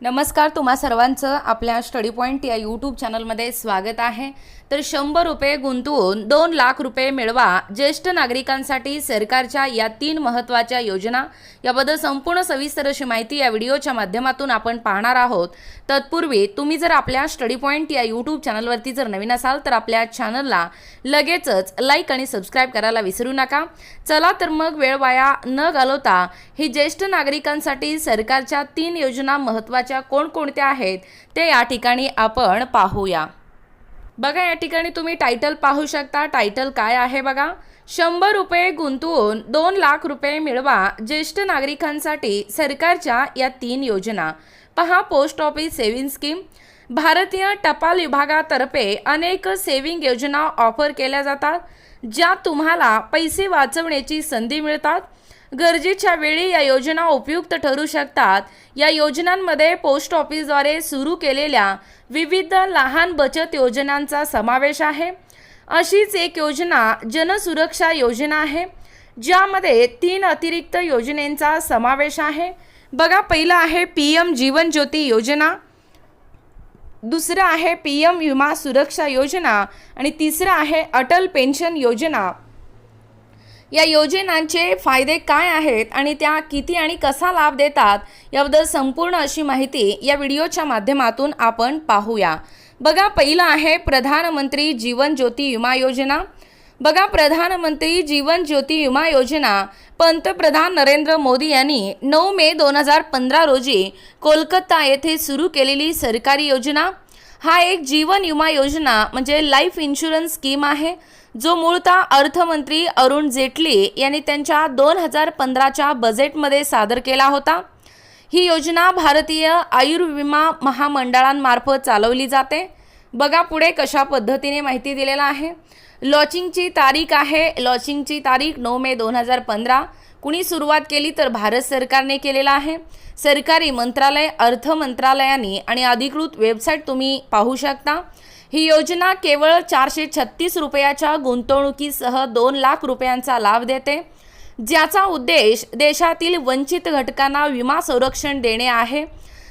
नमस्कार तुम्हा सर्वांचं आपल्या स्टडी पॉईंट या यूट्यूब चॅनलमध्ये स्वागत आहे. तर शंभर रुपये गुंतवून दोन लाख रुपये मिळवा ज्येष्ठ नागरिकांसाठी सरकारच्या या तीन महत्त्वाच्या योजना. याबद्दल संपूर्ण सविस्तर अशी माहिती या व्हिडिओच्या माध्यमातून आपण पाहणार आहोत. तत्पूर्वी तुम्ही जर आपल्या स्टडी पॉईंट या यूट्यूब चॅनलवरती जर नवीन असाल तर आपल्या चॅनलला लगेचच लाईक आणि सबस्क्राईब करायला विसरू नका. चला तर मग वेळ वाया न घालवता ही ज्येष्ठ नागरिकांसाठी सरकारच्या तीन योजना महत्त्वाच्या कोणकोणत्या आहेत ते या ठिकाणी आपण पाहूया. बघा या ठिकाणी तुम्ही टायटल पाहू शकता. टायटल काय आहे बघा? शंभर रुपये गुंतवून दोन लाख रुपये मिळवा ज्येष्ठ नागरिकांसाठी सरकारच्या या तीन योजना. पहा पोस्ट ऑफिस सेव्हिंग स्कीम भारतीय टपाल विभागातर्फे अनेक सेव्हिंग योजना ऑफर केल्या जातात ज्या तुम्हाला पैसे वाचवण्याची संधी मिळतात. गरजेच्या वेळी या योजना उपयुक्त ठरू शकतात. या योजनांमध्ये पोस्ट ऑफिसद्वारे सुरू केलेल्या विविध लहान बचत योजनांचा समावेश आहे. अशीच एक योजना जनसुरक्षा योजना आहे. ज्यामध्ये तीन अतिरिक्त योजनेचा समावेश आहे. बघा पहिलं आहे पी एम जीवन ज्योती योजना. दुसरं आहे पी एम विमा सुरक्षा योजना. आणि तिसरं आहे अटल पेन्शन योजना. या योजनांचे फायदे काय आहेत आणि त्या किती आणि कसा लाभ देतात याबद्दल संपूर्ण अशी माहिती या व्हिडिओच्या माध्यमातून आपण पाहूया. बघा पहिलं आहे प्रधानमंत्री जीवन ज्योती विमा योजना. बघा प्रधानमंत्री जीवन ज्योती विमा योजना पंतप्रधान नरेंद्र मोदी यांनी नऊ मे दोन हजार पंधरा रोजी कोलकाता येथे सुरू केलेली सरकारी योजना. हा एक जीवन विमा योजना म्हणजे लाईफ इन्शुरन्स स्कीम आहे. जो मूळतः अर्थमंत्री अरुण जेटली यांनी त्यांच्या दोन हजार पंधराच्या बजेटमध्ये सादर केला होता. ही योजना भारतीय आयुर्विमा महामंडळांमार्फत चालवली जाते. बघा पुढे कशा पद्धतीने माहिती दिलेला आहे. लॉचिंगची तारीख आहे. लॉचिंगची तारीख नऊ मे दोन हजार पंधरा. कुणी सुरुवात केली तर भारत सरकारने केलेला आहे. सरकारी मंत्रालय अर्थ मंत्रालयाने आणि अधिकृत वेबसाईट तुम्ही पाहू शकता. ही योजना केवळ चारशे छत्तीस रुपयाच्या गुंतवणुकीसह दोन लाख रुपयांचा लाभ देते. ज्याचा उद्देश देशातील वंचित घटकांना विमा संरक्षण देणे आहे.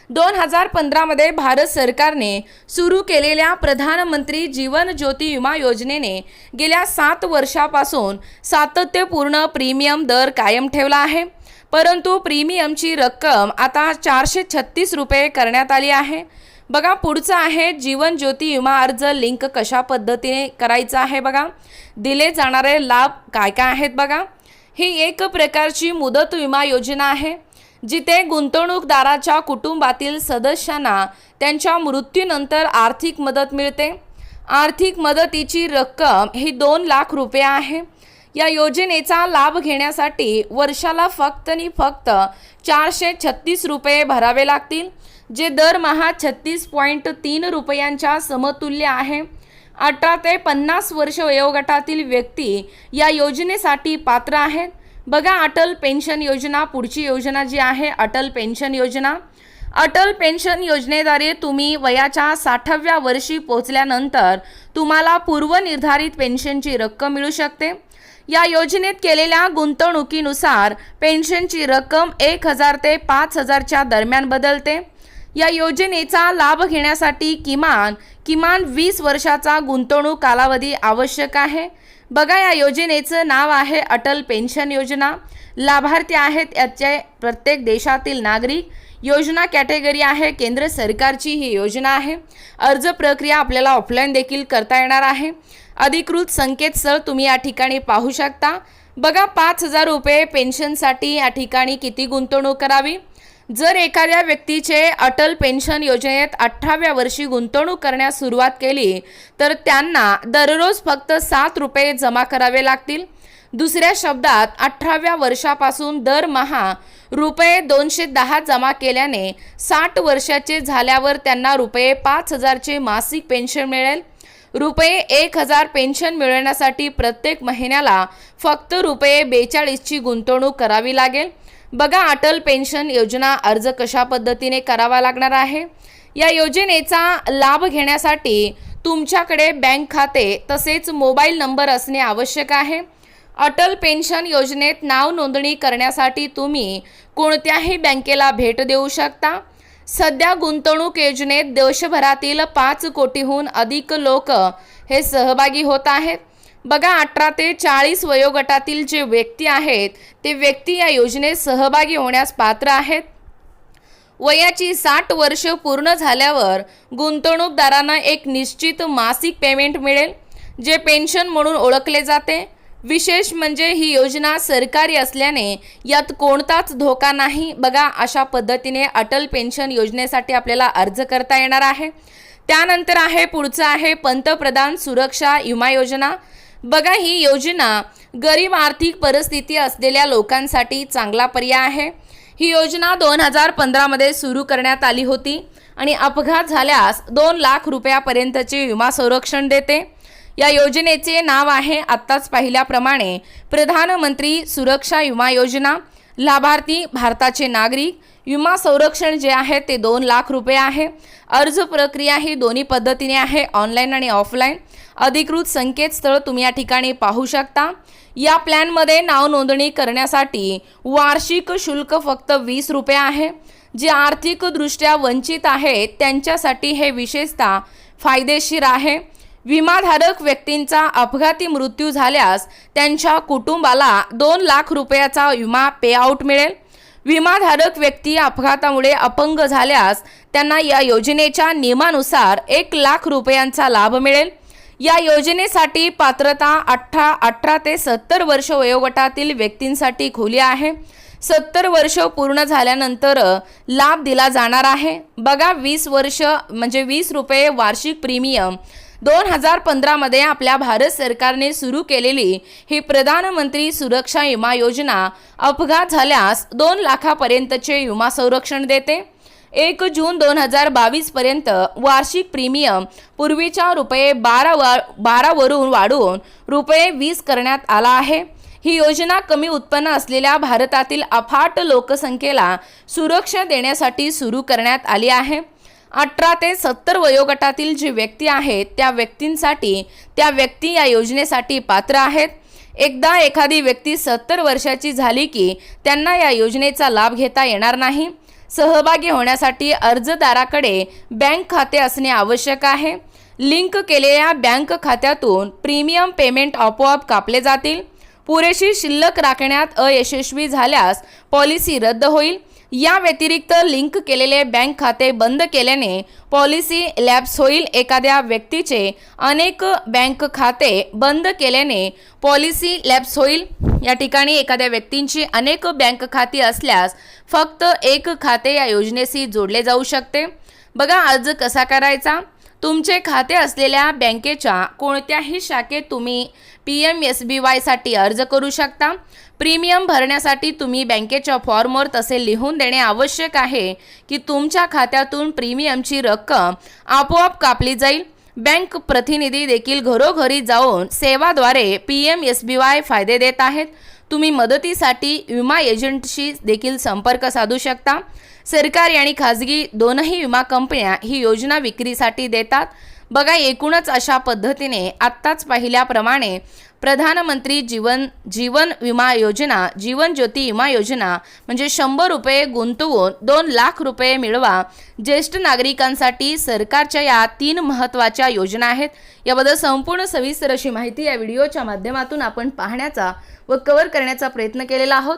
दोन हजार पंधरामध्ये भारत सरकारने सुरू केलेल्या प्रधानमंत्री जीवन ज्योती विमा योजनेने गेल्या सात वर्षापासून सातत्यपूर्ण प्रीमियम दर कायम ठेवला आहे. परंतु प्रीमियमची रक्कम आता चारशे छत्तीस रुपये करण्यात आली आहे. बघा पुढचं आहे जीवन ज्योती विमा अर्ज. लिंक कशा पद्धतीने करायचा आहे बघा? दिले जाणारे लाभ काय काय आहेत बघा? ही एक प्रकारची मुदत विमा योजना आहे जिथे गुंतवणूकदाराच्या कुटुंबातील सदस्यांना त्यांच्या मृत्यूनंतर आर्थिक मदत मिळते. आर्थिक मदतीची रक्कम ही दोन लाख रुपये आहे. या योजनेचा लाभ घेण्यासाठी वर्षाला फक्त आणि फक्त चारशे छत्तीस रुपये भरावे लागतील. जे दरमहा छत्तीस पॉईंट तीन रुपयांच्या समतुल्य आहे. अठरा ते पन्नास वर्ष वयोगटातील व्यक्ती या योजनेसाठी पात्र आहेत. बघा अटल पेन्शन योजना पुढची योजना जी आहे अटल पेन्शन योजना. अटल पेन्शन योजनेद्वारे तुम्ही वयाच्या साठाव्या वर्षी पोहोचल्यानंतर तुम्हाला पूर्वनिर्धारित पेन्शनची रक्कम मिळू शकते. या योजनेत केलेल्या गुंतवणुकीनुसार पेन्शनची रक्कम एक हजार ते पाच हजारच्या दरम्यान बदलते. या योजनेचा लाभ घेण्यासाठी किमान किमान वीस वर्षाचा गुंतवणूक कालावधी आवश्यक आहे. बघा या योजनेचं नाव आहे अटल पेन्शन योजना. लाभार्थी आहेत याचे प्रत्येक देशातील नागरिक. योजना कॅटेगरी आहे केंद्र सरकारची ही योजना आहे. अर्ज प्रक्रिया आपल्याला ऑफलाईन देखील करता येणार आहे. अधिकृत संकेतस्थळ तुम्ही या ठिकाणी पाहू शकता. बघा पाच हजार रुपये पेन्शनसाठी या ठिकाणी किती गुंतवणूक करावी? जर एखाद्या व्यक्तीचे अटल पेन्शन योजनेत अठराव्या वर्षी गुंतवणूक करण्यास सुरुवात केली तर त्यांना दररोज फक्त सात रुपये जमा करावे लागतील. दुसऱ्या शब्दात अठराव्या वर्षापासून दरमहा रुपये दोनशे दहा जमा केल्याने साठ वर्षाचे झाल्यावर त्यांना रुपये पाच हजारचे मासिक पेन्शन मिळेल. रुपये एक हजार पेन्शन मिळवण्यासाठी प्रत्येक महिन्याला फक्त रुपये बेचाळीसची गुंतवणूक करावी लागेल. बघा अटल पेन्शन योजना अर्ज कशा पद्धतीने करावा लागणार आहे? या योजनेचा लाभ घेण्यासाठी तुमच्याकडे बँक खाते तसेच मोबाईल नंबर असणे आवश्यक आहे. अटल पेन्शन योजनेत नाव नोंदणी करण्यासाठी तुम्ही कोणत्याही बँकेला भेट देऊ शकता. सध्या गुंतवणूक योजनेत देशभरातील पाच कोटीहून अधिक लोक हे सहभागी होत आहेत. बघा अठरा ते चाळीस वयोगटातील जे व्यक्ती आहेत ते व्यक्ती या योजनेत सहभागी होण्यास पात्र आहेत. वयाची साठ वर्ष पूर्ण झाल्यावर गुंतवणूकदारांना एक निश्चित मासिक पेमेंट मिळेल जे पेन्शन म्हणून ओळखले जाते. विशेष म्हणजे ही योजना सरकारी असल्याने यात कोणताच धोका नाही. बघा अशा पद्धतीने अटल पेन्शन योजनेसाठी आपल्याला अर्ज करता येणार आहे. त्यानंतर आहे पुढचं आहे पंतप्रधान सुरक्षा विमा योजना. बघा ही योजना गरीब आर्थिक परिस्थिती असलेल्या लोकांसाठी चांगला पर्याय आहे. ही योजना दोन हजार पंधरामध्ये सुरू करण्यात आली होती आणि अपघात झाल्यास दोन लाख रुपयापर्यंतचे विमा संरक्षण देते. या योजनेचे नाव आहे आत्ताच पाहिल्याप्रमाणे प्रधानमंत्री सुरक्षा विमा योजना. लाभार्थी भारताचे नागरिक. विमा संरक्षण जे आहे ते दोन लाख रुपये आहे. अर्ज प्रक्रिया ही दोन्ही पद्धतीने आहे ऑनलाईन आणि ऑफलाईन. अधिकृत संकेतस्थळ तुम्ही या ठिकाणी पाहू शकता. या प्लॅनमध्ये नाव नोंदणी करण्यासाठी वार्षिक शुल्क फक्त वीस रुपये आहे. जे आर्थिकदृष्ट्या वंचित आहेत त्यांच्यासाठी हे विशेषतः फायदेशीर आहे. विमाधारक व्यक्तींचा अपघाती मृत्यू झाल्यास त्यांच्या कुटुंबाला दोन लाख रुपयाचा विमा पेआउट मिळेल. विमाधारक व्यक्ती अपघातामुळे अपंग झाल्यास त्यांना या योजनेच्या नियमानुसार एक लाख रुपयांचा लाभ मिळेल. या योजनेसाठी पात्रता अठरा अठरा ते सत्तर वर्ष वयोगटातील व्यक्तींसाठी खुली आहे. सत्तर वर्ष पूर्ण झाल्यानंतर लाभ दिला जाणार आहे. बघा वीस वर्ष म्हणजे वीस रुपये वार्षिक प्रीमियम दोन हजार पंधरामध्ये आपल्या भारत सरकारने सुरू केलेली ही प्रधानमंत्री सुरक्षा विमा योजना अपघात झाल्यास दोन लाखापर्यंतचे विमा संरक्षण देते. एक जून दोन हजार बावीसपर्यंत वार्षिक प्रीमियम पूर्वीच्या रुपये बारा वा बारावरून वाढवून रुपये वीस करण्यात आला आहे. ही योजना कमी उत्पन्न असलेल्या भारतातील अफाट लोकसंख्येला सुरक्षा देण्यासाठी सुरू करण्यात आली आहे. अठरा ते सत्तर वयोगटातील जी व्यक्ती आहेत त्या व्यक्तींसाठी त्या व्यक्ती या योजनेसाठी पात्र आहेत. एकदा एखादी व्यक्ती सत्तर वर्षाची झाली की त्यांना या योजनेचा लाभ घेता येणार नाही. सहभागी होण्यासाठी अर्जदाराकडे बँक खाते असणे आवश्यक आहे. लिंक केलेल्या बँक खात्यातून प्रीमियम पेमेंट आपोआप कापले जातील. पुरेशी शिल्लक राखण्यात अयशस्वी झाल्यास पॉलिसी रद्द होईल. या व्यतिरिक्त लिंक केलेले बँक खाते बंद केल्याने पॉलिसी लॅप्स होईल एखाद्या व्यक्तीचे. अनेक बँक खाते बंद केल्याने पॉलिसी लॅप्स होईल. या ठिकाणी एखाद्या व्यक्तींची अनेक बँक खाती असल्यास फक्त एक खाते या योजनेशी जोडले जाऊ शकते. बघा अर्ज कसा करायचा? तुमचे खाते असलेल्या बँकेच्या कोणत्याही शाखेत तुम्ही पी एम एस बी वायसाठी अर्ज करू शकता. प्रीमियम भरण्यासाठी तुम्ही बँकेच्या फॉर्मवर तसे लिहून देणे आवश्यक आहे की तुमच्या खात्यातून प्रीमियमची रक्कम आपोआप कापली जाईल. बँक प्रतिनिधी देखील घरोघरी जाऊन सेवाद्वारे P M S B Y फायदे देत आहेत. तुम्ही मदतीसाठी विमा एजंटशी देखील संपर्क साधू शकता. सरकारी आणि खाजगी दोनही विमा कंपन्या ही योजना विक्रीसाठी देतात. बघा एकूणच अशा पद्धतीने आत्ताच पाहिल्याप्रमाणे प्रधानमंत्री जीवन जीवन विमा योजना जीवन ज्योती विमा योजना म्हणजे शंभर रुपये गुंतवून दोन लाख रुपये मिळवा. ज्येष्ठ नागरिकांसाठी सरकारच्या या तीन महत्त्वाच्या योजना आहेत. याबद्दल संपूर्ण सविस्तर अशी माहिती या व्हिडिओच्या माध्यमातून आपण पाहण्याचा व कव्हर करण्याचा प्रयत्न केलेला आहोत.